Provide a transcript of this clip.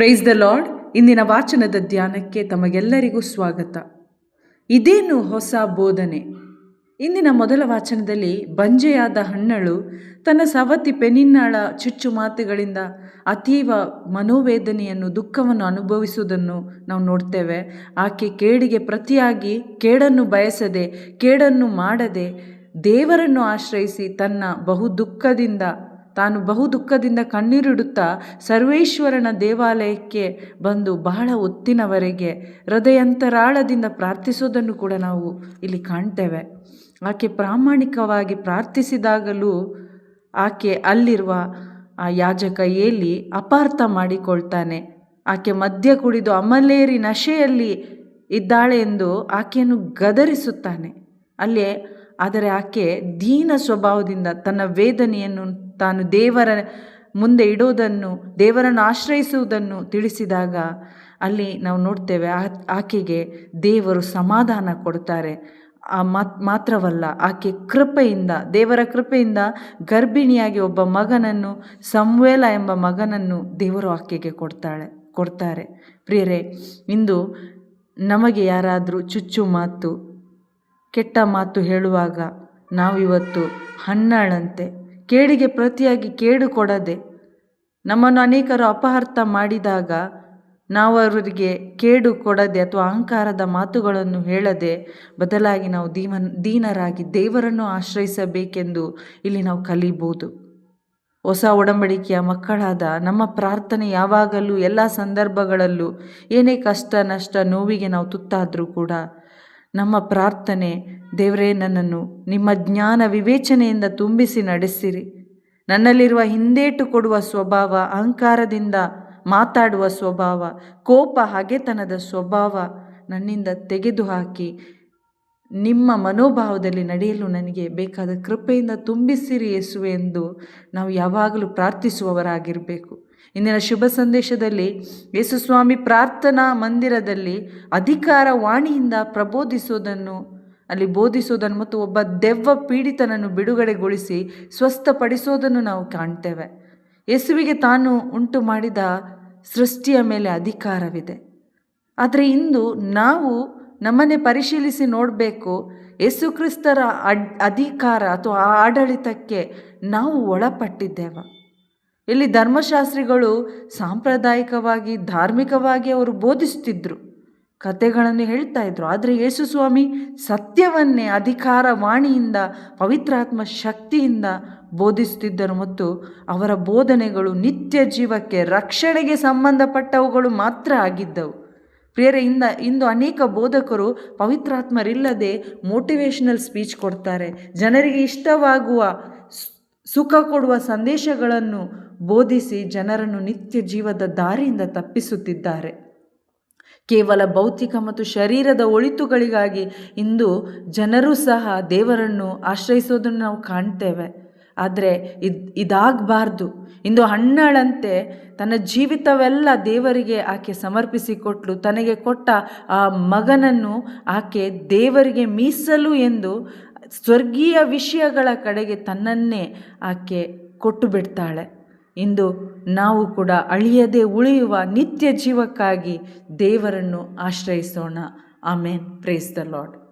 Praise the lord ಇಂದಿನ ವಾಚನದ ಧ್ಯಾನಕ್ಕೆ ತಮಗೆಲ್ಲರಿಗೂ ಸ್ವಾಗತ. ಇದೇನು ಹೊಸ ಬೋಧನೆ? ಇಂದಿನ ಮೊದಲ ವಾಚನದಲ್ಲಿ ಬಂಜೆಯಾದ ಹಣ್ಣಳು ತನ್ನ ಸವತಿ ಪೆನಿನ್ನಾಳ ಚುಚ್ಚು ಮಾತುಗಳಿಂದ ಅತೀವ ಮನೋವೇದನೆಯನ್ನು, ದುಃಖವನ್ನು ಅನುಭವಿಸುವುದನ್ನು ನಾವು ನೋಡ್ತೇವೆ. ಆಕೆ ಕೇಡಿಗೆ ಪ್ರತಿಯಾಗಿ ಕೇಡನ್ನು ಬಯಸದೆ, ಕೇಡನ್ನು ಮಾಡದೆ ದೇವರನ್ನು ಆಶ್ರಯಿಸಿ ತನ್ನ ಬಹು ದುಃಖದಿಂದ ತಾನು ಬಹು ದುಃಖದಿಂದ ಕಣ್ಣೀರಿಡುತ್ತಾ ಸರ್ವೇಶ್ವರನ ದೇವಾಲಯಕ್ಕೆ ಬಂದು ಬಹಳ ಹೊತ್ತಿನವರೆಗೆ ಹೃದಯಂತರಾಳದಿಂದ ಪ್ರಾರ್ಥಿಸೋದನ್ನು ಕೂಡ ನಾವು ಇಲ್ಲಿ ಕಾಣ್ತೇವೆ. ಆಕೆ ಪ್ರಾಮಾಣಿಕವಾಗಿ ಪ್ರಾರ್ಥಿಸಿದಾಗಲೂ ಆಕೆ ಅಲ್ಲಿರುವ ಆ ಯಾಜಕ ಏಲಿ ಅಪಾರ್ಥ ಮಾಡಿಕೊಳ್ತಾನೆ. ಆಕೆ ಮದ್ಯ ಕುಡಿದು ಅಮಲೇರಿ ನಶೆಯಲ್ಲಿ ಇದ್ದಾಳೆ ಎಂದು ಆಕೆಯನ್ನು ಗದರಿಸುತ್ತಾನೆ. ಅಲ್ಲಿ ಆದರೆ ಆಕೆ ದೀನ ಸ್ವಭಾವದಿಂದ ತನ್ನ ವೇದನೆಯನ್ನು ತಾನು ದೇವರ ಮುಂದೆ ಇಡೋದನ್ನು, ದೇವರನ್ನು ಆಶ್ರಯಿಸುವುದನ್ನು ತಿಳಿಸಿದಾಗ ಅಲ್ಲಿ ನಾವು ನೋಡ್ತೇವೆ ಆಕೆಗೆ ದೇವರು ಸಮಾಧಾನ ಕೊಡ್ತಾರೆ. ಆ ಮಾತ್ ಮಾತ್ರವಲ್ಲ, ಆಕೆ ಕೃಪೆಯಿಂದ, ದೇವರ ಕೃಪೆಯಿಂದ ಗರ್ಭಿಣಿಯಾಗಿ ಒಬ್ಬ ಮಗನನ್ನು ಸಂವೇಲ ಎಂಬ ಮಗನನ್ನು ದೇವರು ಆಕೆಗೆ ಕೊಡ್ತಾಳೆ, ಕೊಡ್ತಾರೆ. ಪ್ರಿಯರೇ, ಇಂದು ನಮಗೆ ಯಾರಾದರೂ ಚುಚ್ಚು ಮಾತು ಕೆಟ್ಟ ಮಾತು ಹೇಳುವಾಗ ನಾವಿವತ್ತು ಹಣ್ಣಾಳಂತೆ. ಕೇಡಿಗೆ ಪ್ರತಿಯಾಗಿ ಕೇಡು ಕೊಡದೆ ನಮ್ಮನ್ನು ಅನೇಕರು ಅಪಹರ್ತ ಮಾಡಿದಾಗ ನಾವು ಅವರಿಗೆ ಕೇಡು ಕೊಡದೆ ಅಥವಾ ಅಹಂಕಾರದ ಮಾತುಗಳನ್ನು ಹೇಳದೆ ಬದಲಾಗಿ ನಾವು ದೀಮನ್ ದೀನರಾಗಿ ದೇವರನ್ನು ಆಶ್ರಯಿಸಬೇಕೆಂದು ಇಲ್ಲಿ ನಾವು ಕಲಿಬೋದು. ಹೊಸ ಒಡಂಬಡಿಕೆಯ ಮಕ್ಕಳಾದ ನಮ್ಮ ಪ್ರಾರ್ಥನೆ ಯಾವಾಗಲೂ ಎಲ್ಲ ಸಂದರ್ಭಗಳಲ್ಲೂ ಏನೇ ಕಷ್ಟ ನಷ್ಟ ನೋವಿಗೆ ನಾವು ತುತ್ತಾದರೂ ಕೂಡ ನಮ್ಮ ಪ್ರಾರ್ಥನೆ, ದೇವರೇ ನನ್ನನ್ನು ನಿಮ್ಮ ಜ್ಞಾನ ವಿವೇಚನೆಯಿಂದ ತುಂಬಿಸಿ ನಡೆಸಿರಿ. ನನ್ನಲ್ಲಿರುವ ಹಿಂದೇಟು ಕೊಡುವ ಸ್ವಭಾವ, ಅಹಂಕಾರದಿಂದ ಮಾತಾಡುವ ಸ್ವಭಾವ, ಕೋಪ, ಹಗೆತನದ ಸ್ವಭಾವ ನನ್ನಿಂದ ತೆಗೆದುಹಾಕಿ ನಿಮ್ಮ ಮನೋಭಾವದಲ್ಲಿ ನಡೆಯಲು ನನಗೆ ಬೇಕಾದ ಕೃಪೆಯಿಂದ ತುಂಬಿಸಿರಿ ಯೇಸುವೆ ಎಂದು ನಾವು ಯಾವಾಗಲೂ ಪ್ರಾರ್ಥಿಸುವವರಾಗಿರಬೇಕು. ಇಂದಿನ ಶುಭ ಸಂದೇಶದಲ್ಲಿ ಯೇಸುಸ್ವಾಮಿ ಪ್ರಾರ್ಥನಾ ಮಂದಿರದಲ್ಲಿ ಅಧಿಕಾರ ವಾಣಿಯಿಂದ ಪ್ರಬೋಧಿಸೋದನ್ನು, ಅಲ್ಲಿ ಬೋಧಿಸುವುದನ್ನು ಮತ್ತು ಒಬ್ಬ ದೆವ್ವ ಪೀಡಿತನನ್ನು ಬಿಡುಗಡೆಗೊಳಿಸಿ ಸ್ವಸ್ಥಪಡಿಸೋದನ್ನು ನಾವು ಕಾಣ್ತೇವೆ. ಯೇಸುವಿಗೆ ತಾನು ಉಂಟು ಮಾಡಿದ ಸೃಷ್ಟಿಯ ಮೇಲೆ ಅಧಿಕಾರವಿದೆ. ಆದರೆ ಇಂದು ನಾವು ನಮ್ಮನ್ನೇ ಪರಿಶೀಲಿಸಿ ನೋಡಬೇಕು. ಯೇಸು ಕ್ರಿಸ್ತರ ಅಡ್, ಅಧಿಕಾರ ಅಥವಾ ಆಡಳಿತಕ್ಕೆ ನಾವು ಒಳಪಟ್ಟಿದ್ದೇವ. ಇಲ್ಲಿ ಧರ್ಮಶಾಸ್ತ್ರಿಗಳು ಸಾಂಪ್ರದಾಯಿಕವಾಗಿ, ಧಾರ್ಮಿಕವಾಗಿ ಅವರು ಬೋಧಿಸ್ತಿದ್ರು ಕಥೆಗಳನ್ನು ಹೇಳ್ತಾ ಇದ್ರು. ಆದರೆ ಯೇಸು ಸ್ವಾಮಿ ಸತ್ಯವನ್ನೇ ಅಧಿಕಾರ ವಾಣಿಯಿಂದ ಪವಿತ್ರಾತ್ಮ ಶಕ್ತಿಯಿಂದ ಬೋಧಿಸುತ್ತಿದ್ದರು ಮತ್ತು ಅವರ ಬೋಧನೆಗಳು ನಿತ್ಯ ಜೀವಕ್ಕೆ ರಕ್ಷಣೆಗೆ ಸಂಬಂಧಪಟ್ಟವುಗಳು ಮಾತ್ರ ಆಗಿದ್ದವು. ಪ್ರಿಯರೇ, ಇಂದ, ಇಂದು ಅನೇಕ ಬೋಧಕರು ಪವಿತ್ರಾತ್ಮರಿಲ್ಲದೆ ಮೋಟಿವೇಶನಲ್ ಸ್ಪೀಚ್ ಕೊಡ್ತಾರೆ. ಜನರಿಗೆ ಇಷ್ಟವಾಗುವ ಸುಖ ಕೊಡುವ ಸಂದೇಶಗಳನ್ನು ಬೋಧಿಸಿ ಜನರನ್ನು ನಿತ್ಯ ಜೀವದ ದಾರಿಯಿಂದ ತಪ್ಪಿಸುತ್ತಿದ್ದಾರೆ. ಕೇವಲ ಭೌತಿಕ ಮತ್ತು ಶರೀರದ ಒಳಿತುಗಳಿಗಾಗಿ ಇಂದು ಜನರು ಸಹ ದೇವರನ್ನು ಆಶ್ರಯಿಸೋದನ್ನು ನಾವು ಕಾಣ್ತೇವೆ. ಆದರೆ ಇದು, ಇದಾಗಬಾರ್ದು. ಇಂದು ಹಣ್ಣಳಂತೆ ತನ್ನ ಜೀವಿತವೆಲ್ಲ ದೇವರಿಗೆ ಆಕೆ ಸಮರ್ಪಿಸಿಕೊಟ್ಲು ತನಗೆ ಕೊಟ್ಟ ಆ ಮಗನನ್ನು ಆಕೆ ದೇವರಿಗೆ ಮೀಸಲು ಎಂದು ಸ್ವರ್ಗೀಯ ವಿಷಯಗಳ ಕಡೆಗೆ ತನ್ನನ್ನೇ ಆಕೆ ಕೊಟ್ಟು ಬಿಡ್ತಾಳೆ. ಇಂದು ನಾವು ಕೂಡ ಅಳಿಯದೆ ಉಳಿಯುವ ನಿತ್ಯ ಜೀವಕ್ಕಾಗಿ ದೇವರನ್ನು ಆಶ್ರಯಿಸೋಣ. ಆಮೇನ್. Praise the Lord